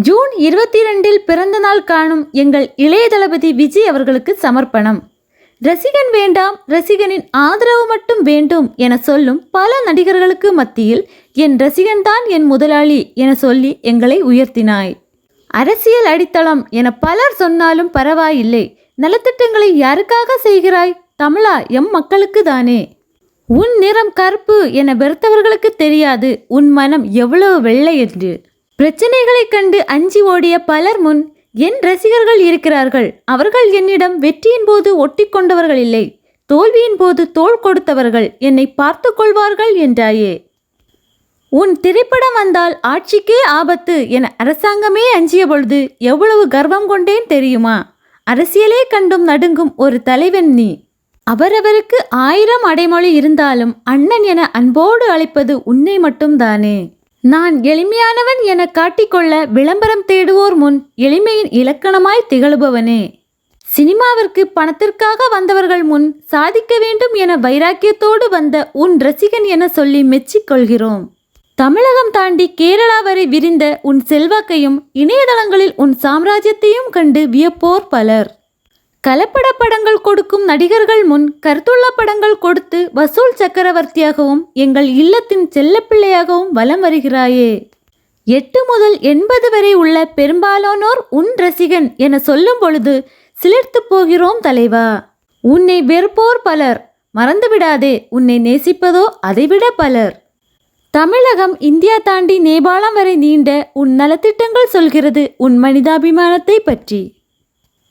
June இருபத்தி ரெண்டில் பிறந்த நாள் காணும் எங்கள் இளைய தளபதி விஜய் அவர்களுக்கு சமர்ப்பணம். ரசிகன் வேண்டாம் ரசிகனின் ஆதரவு மட்டும் வேண்டும் என சொல்லும் பல நடிகர்களுக்கு மத்தியில் என் ரசிகன்தான் என் முதலாளி என சொல்லி எங்களை உயர்த்தினாய். அரசியல் அடித்தளம் என பலர் சொன்னாலும் பரவாயில்லை. நலத்திட்டங்களை யாருக்காக செய்கிறாய்? தமிழா எம் மக்களுக்கு தானே. உன் நிறம் கருப்பு என வெறுத்தவர்களுக்கு தெரியாது. உன் மனம் எவ்வளவு வெள்ளை என்று. பிரச்சனைகளைக் கண்டு அஞ்சி ஓடிய பலர் முன் என் ரசிகர்கள் இருக்கிறார்கள். அவர்கள் என்னிடம் வெற்றியின் போது ஒட்டி கொண்டவர்கள் இல்லை. தோல்வியின் போது தோள் கொடுத்தவர்கள் என்னை பார்த்து கொள்வார்கள் என்றாயே. உன் திரைப்படம் வந்தால் ஆட்சிக்கே ஆபத்து என அரசாங்கமே அஞ்சிய பொழுது எவ்வளவு கர்வம் கொண்டேன் தெரியுமா? அரசியலே கண்டும் நடுங்கும் ஒரு தலைவன் நீ. அவரவருக்கு ஆயிரம் அடைமொழி இருந்தாலும் அண்ணன் என அன்போடு அழைப்பது உன்னை மட்டும்தானே நான் எளிமையானவன் என காட்டிக்கொள்ள விளம்பரம் தேடுவோர் முன் எளிமையின் இலக்கணமாய் திகழுபவனே. சினிமாவிற்கு பணத்திற்காக வந்தவர்கள் முன் சாதிக்க வேண்டும் என வைராக்கியத்தோடு வந்த உன் ரசிகன் என சொல்லி மெச்சிக்கொள்கிறோம் தமிழகம் தாண்டி கேரளா வரை விரிந்த உன் செல்வாக்கையும் இணையதளங்களில் உன் சாம்ராஜ்யத்தையும் கண்டு வியப்போர் பலர். கலப்பட படங்கள் கொடுக்கும் நடிகர்கள் முன் கருத்துள்ள படங்கள் கொடுத்து வசூல் சக்கரவர்த்தியாகவும் எங்கள் இல்லத்தின் செல்லப்பிள்ளையாகவும் வலம் வருகிறாயே. எட்டு முதல் எண்பது வரை உள்ள பெரும்பாலானோர் உன் ரசிகன் என சொல்லும் பொழுது சிலிர்த்து போகிறோம் தலைவா. உன்னை வெறுப்போர் பலர். மறந்துவிடாதே உன்னை நேசிப்பதோ அதைவிட பலர். தமிழகம் இந்தியா தாண்டி நேபாளம் வரை நீண்ட உன் நலத்திட்டங்கள் சொல்கிறது உன் மனிதாபிமானத்தை பற்றி.